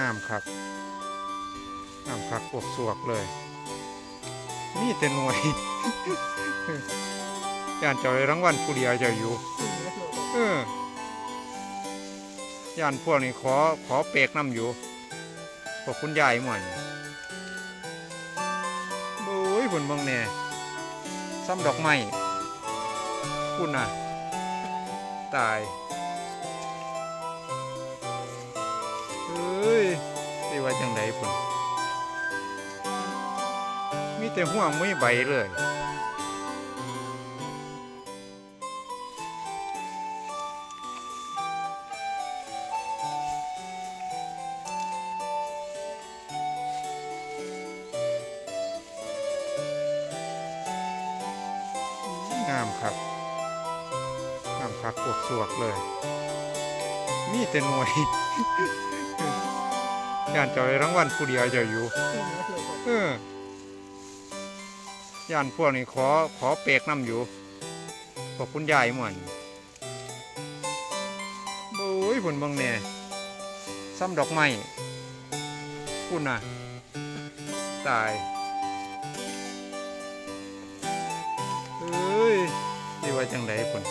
งามครับงามครับปวกสวกเลยมีแต่หน่วยย่านเจอยรางวัลผู้เดียวเจะอยู่เออย่านพวกนี้ขอขอเปกน้ำอยู่พวกคุณยายหม่อนโอ้ยบนบางแน่ซ้ำดอกไม้คุณน่ะ ตาย เอ้ยสิว่าจังไดพุ่นมีแต่ห่วงไม่ใบเลยงามครับงามครับปวดสวกเลย มีแต่หน่วย ย่านเจอยรางวัลผู้เดียวเจะอยู่เออย่านพวกนี้ขอขอเปรกน้ำอยู่พวกคุณยายหม่อนโอ้ยผลบางแน่ซ้ำดอกไม้คุณน่ะ ตายเอ้ยสิว่าจังไดพุ่น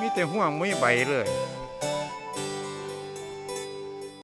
มีแต่ห่วงไม่ใบเลย